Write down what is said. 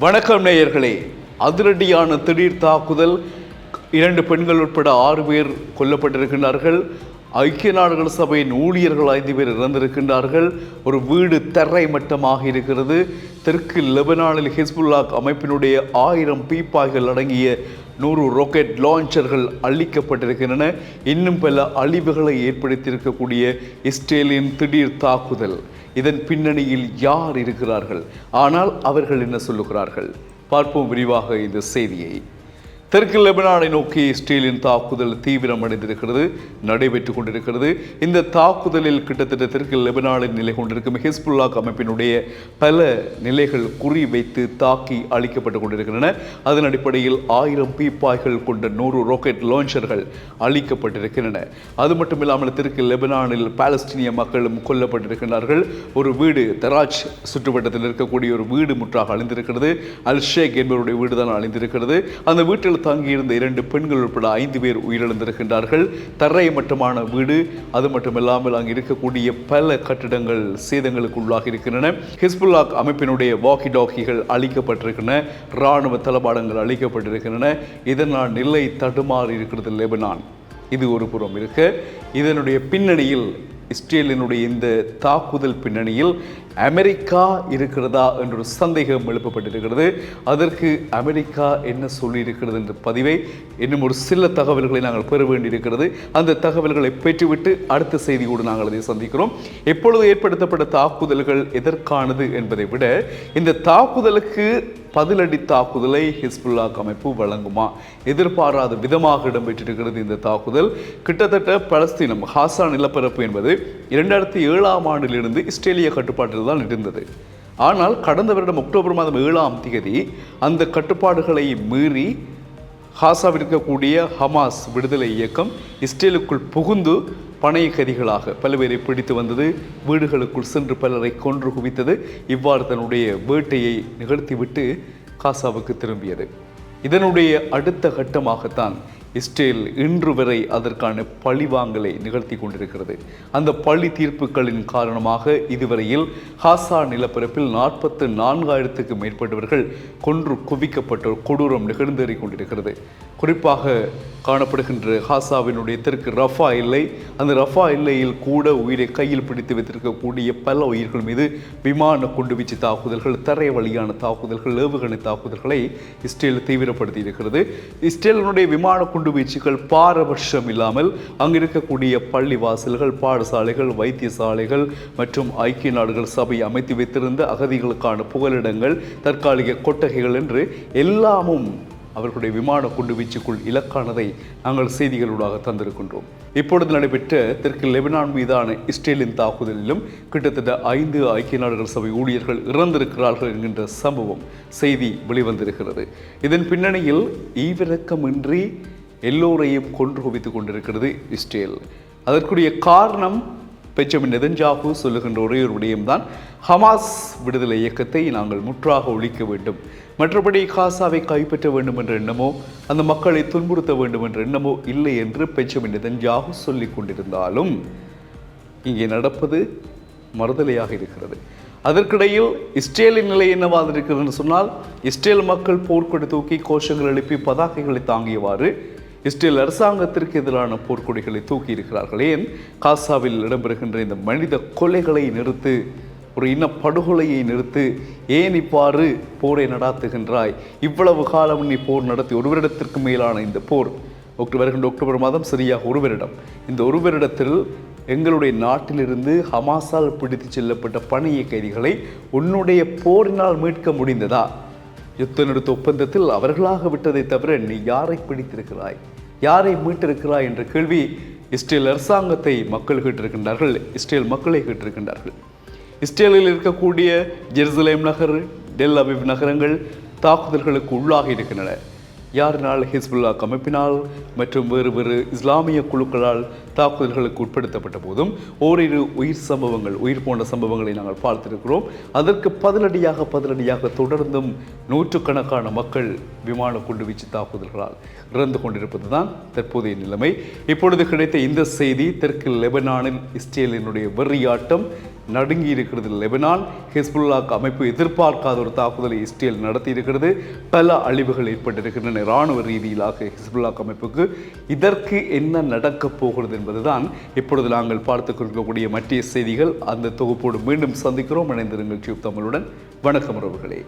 வணக்கம் நேயர்களே. அதிரடியான திடீர் தாக்குதல் இரண்டு பெண்கள் உட்பட ஆறு பேர் கொல்லப்பட்டிருக்கின்றார்கள். ஐக்கிய நாடுகள் சபையின் ஊழியர்கள் ஐந்து பேர் இறந்திருக்கின்றார்கள். ஒரு வீடு தரை மட்டமாக இருக்கிறது. தெற்கு லெபனானில் ஹிஸ்புல்லா அமைப்பினுடைய ஆயிரம் பீப்பாய்கள் அடங்கிய நூறு ராக்கெட் லான்ச்சர்கள் அழிக்கப்பட்டிருக்கின்றன. இன்னும் பல அழிவுகளை ஏற்படுத்தியிருக்கக்கூடிய இஸ்ரேலின் திடீர் தாக்குதல். இதன் பின்னணியில் யார் இருக்கிறார்கள்? ஆனால் அவர்கள் என்ன சொல்லுகிறார்கள்? பார்ப்போம் விரிவாக இந்த செய்தியை. தெற்கு லெபனானை நோக்கி இஸ்ரேலின் தாக்குதல் தீவிரமடைந்திருக்கிறது நடைபெற்றுக் கொண்டிருக்கிறது. இந்த தாக்குதலில் கிட்டத்தட்ட தெற்கு லெபனானில் நிலை கொண்டிருக்கும் ஹிஸ்புல்லாக் அமைப்பினுடைய பல நிலைகள் குறி வைத்து தாக்கி அழிக்கப்பட்டு கொண்டிருக்கின்றன. அதன் அடிப்படையில் ஆயிரம் பீப்பாய்கள் கொண்ட நூறு ராக்கெட் லான்ச்சர்கள் அழிக்கப்பட்டிருக்கின்றன. அது மட்டுமில்லாமல் தெற்கு லெபனானில் பாலஸ்தீனிய மக்களும் கொல்லப்பட்டிருக்கிறார்கள் ஒரு வீடு தராஜ் சுற்றுவட்டத்தில் இருக்கக்கூடிய ஒரு வீடு முற்றாக அழிந்திருக்கிறது. அல் ஷேக் என்பவருடைய வீடு தான் அழிந்திருக்கிறது. அந்த வீட்டில் தங்கியிருந்த இரண்டு பெண்கள் உட்பட ஐந்து பேர் உயிரிழந்திருக்கின்றார்கள். தரை மட்டமான வீடு அது மட்டுமில்லாமல் அங்கு இருக்கக்கூடிய பல கட்டிடங்கள் சேதங்களுக்கு உள்ளாகி இருக்கின்றன. ஹிஸ்புல்லா அமைப்பினுடைய வாக்கி டாக்கிகள் அழிக்கப்பட்டிருக்கின்றன. இராணுவ தளபாடங்கள் அழிக்கப்பட்டிருக்கின்றன. இதனால் நிலை தடுமாறி இருக்கிறது லெபனான். இது ஒரு புறம் இருக்க. இதனுடைய பின்னணியில் இஸ்ரேலினுடைய இந்த தாக்குதல் பின்னணியில் அமெரிக்கா இருக்கிறதா என்ற ஒரு சந்தேகம் எழுப்பப்பட்டிருக்கிறது. அதற்கு அமெரிக்கா என்ன சொல்லியிருக்கிறது என்ற பதிவை இன்னும் ஒரு சில தகவல்களை நாங்கள் பெற வேண்டியிருக்கிறது. அந்த தகவல்களை பெற்றுவிட்டு அடுத்த செய்தியோடு நாங்கள் அதை சந்திக்கிறோம். எப்பொழுது ஏற்படுத்தப்பட்ட தாக்குதல்கள் எதற்கானது என்பதை விட இந்த தாக்குதலுக்கு பதிலடி தாக்குதலை ஹிஸ்புல்லா அமைப்பு வழங்குமா? எதிர்பாராத விதமாக இடம்பெற்றிருக்கிறது இந்த தாக்குதல். கிட்டத்தட்ட பலஸ்தீனம் ஹாசா நிலப்பரப்பு என்பது இரண்டாயிரத்தி ஏழாம் ஆண்டிலிருந்து இஸ்ரேலிய கட்டுப்பாட்டில் தான் இருந்தது. ஆனால் கடந்த வருடம் அக்டோபர் மாதம் ஏழாம் தேதி அந்த கட்டுப்பாடுகளை மீறி ஹாசாவில் இருக்கக்கூடிய ஹமாஸ் விடுதலை இயக்கம் இஸ்ரேலுக்குள் புகுந்து பணைய கதிகளாக பல்வேறை பிடித்து வந்தது. வீடுகளுக்குள் சென்று பலரை கொன்று குவித்தது. இவ்வாறு தன்னுடைய வேட்டையை நிகழ்த்திவிட்டு காசாவுக்கு திரும்பியது. இதனுடைய அடுத்த கட்டமாகத்தான் இஸ்ரேல் இன்று வரை அதற்கான பழிவாங்கலை நிகழ்த்தி கொண்டிருக்கிறது. அந்த பழி தீர்ப்புகளின் காரணமாக இதுவரையில் ஹாசா நிலப்பரப்பில் நாற்பத்து நான்காயிரத்துக்கு மேற்பட்டவர்கள் கொன்று குவிக்கப்பட்ட கொடூரம் நிகழ்ந்தேறிக் கொண்டிருக்கிறது. குறிப்பாக காணப்படுகின்ற ஹாசாவினுடைய தெற்கு ரஃபா எல்லை அந்த ரஃபா எல்லையில் கூட உயிரை கையில் பிடித்து வைத்திருக்கக்கூடிய பல உயிர்கள் மீது விமான குண்டுவீச்சு தாக்குதல்கள் தரை வழியான தாக்குதல்கள் ஏவுகணை தாக்குதல்களை இஸ்ரேல் தீவிரப்படுத்தி இருக்கிறது இஸ்ரேலினுடைய விமான குண்டுவீச்சுகள் பாரபட்சம் இல்லாமல் அங்கு இருக்கக்கூடிய பள்ளி வாசல்கள் பாடசாலைகள் வைத்தியசாலைகள் மற்றும் ஐக்கிய நாடுகள் சபை அமைத்து வைத்திருந்த அகதிகளுக்கான புகலிடங்கள் தற்காலிக கொட்டகைகள் என்று எல்லாமும் அவர்களுடைய விமான குண்டுவீச்சுக்குள் இலக்கானதை நாங்கள் செய்திகளூடாக தந்திருக்கின்றோம். இப்பொழுது நடைபெற்ற தெற்கு லெபனான் மீதான இஸ்ரேலின் தாக்குதலிலும் கிட்டத்தட்ட ஐந்து ஐக்கிய நாடுகள் சபை ஊழியர்கள் இறந்திருக்கிறார்கள் என்கின்ற சம்பவம் செய்தி வெளிவந்திருக்கிறது. இதன் பின்னணியில் ஈவிரக்கமின்றி எல்லோரையும் கொன்று குவித்துக் கொண்டிருக்கிறது இஸ்ரேல். அதற்குரிய காரணம் பெச்சமின் நெதஞ்சாகு சொல்லுகின்ற ஒரே ஒரு விடயம்தான். ஹமாஸ் விடுதலை இயக்கத்தை நாங்கள் முற்றாக ஒழிக்க வேண்டும். மற்றபடி காசாவை கைப்பற்ற வேண்டும் என்ற எண்ணமோ அந்த மக்களை துன்புறுத்த வேண்டும் என்ற எண்ணமோ இல்லை என்று பெச்சமின் நெதஞ்சாகு சொல்லிக் கொண்டிருந்தாலும் இங்கே நடப்பது மறுதலையாக இருக்கிறது. அதற்கிடையில் இஸ்ரேலின் நிலை என்னவாக இருக்கிறது சொன்னால் இஸ்ரேல் மக்கள் போர்க்கொடி தூக்கி கோஷங்கள் எழுப்பி பதாகைகளை தாங்கியவாறு இஸ்ரேல் அரசாங்கத்திற்கு எதிரான போர்க்கொடிகளை தூக்கியிருக்கிறார்கள். ஏன்? காசாவில் இடம்பெறுகின்ற இந்த மனித கொலைகளை நிறுத்து ஒரு இன படுகொலையை நிறுத்து ஏன் இவ்வாறு போரை நடாத்துகின்றாய்? இவ்வளவு காலம் நீ போர் நடத்தி ஒரு வருடத்திற்கு மேலான இந்த போர். அக்டோபர் வருகின்ற அக்டோபர் மாதம் சரியாக ஒரு வருடம். இந்த ஒரு வருடத்தில் எங்களுடைய நாட்டிலிருந்து ஹமாஸால் பிடித்து செல்லப்பட்ட பணிய கைதிகளை உன்னுடைய போரினால் மீட்க முடிந்ததா? யுத்த நிறுத்த ஒப்பந்தத்தில் அவர்களாக விட்டதை தவிர நீ யாரை பிடித்திருக்கிறாய்? யாரை மீட்டிருக்கிறாய் என்ற கேள்வி இஸ்ரேல் அரசாங்கத்தை மக்கள் கேட்டிருக்கின்றார்கள் இஸ்ரேல் மக்களை கேட்டிருக்கின்றார்கள். இஸ்ரேலில் இருக்கக்கூடிய ஜெருசலேம் நகர் டெல் அபிப் நகரங்கள் தாக்குதல்களுக்கு உள்ளாகி இருக்கின்றன. யாரினால் ஹிஸ்புல்லா அமைப்பினால் மற்றும் வேறு வேறு இஸ்லாமிய குழுக்களால் தாக்குதல்களுக்கு உட்படுத்தப்பட்ட போதும் ஓரிரு உயிர் சம்பவங்கள் உயிர் போன்ற சம்பவங்களை நாங்கள் பார்த்திருக்கிறோம். அதற்கு பதிலடியாக பதிலடியாக தொடர்ந்தும் நூற்றுக்கணக்கான மக்கள் விமான குண்டுவீச்சு தாக்குதல்களால் இறந்து கொண்டிருப்பது தான் தற்போதைய நிலைமை. இப்பொழுது கிடைத்த இந்த செய்தி தெற்கு லெபனானில் இஸ்ரேலினுடைய வெறியாட்டம் நடுங்கி இருக்கிறது லெபனான் ஹிஸ்புல்லாக் அமைப்பு எதிர்பார்க்காத ஒரு தாக்குதலை இஸ்ரேல் நடத்தி இருக்கிறது பல அழிவுகள் ஏற்பட்டிருக்கின்றன. இராணுவ ரீதியிலாக ஹிஸ்புல்லாக் அமைப்புக்கு இதற்கு என்ன நடக்கப் போகிறது என்பதுதான் இப்பொழுது நாங்கள் பார்த்து கொண்டிருக்கக்கூடிய மற்ற செய்திகள். அந்த தொகுப்போடு மீண்டும் சந்திக்கிறோம். இணைந்திருங்கள் டியூப் தமிழுடன். வணக்கம் உறவுகளே.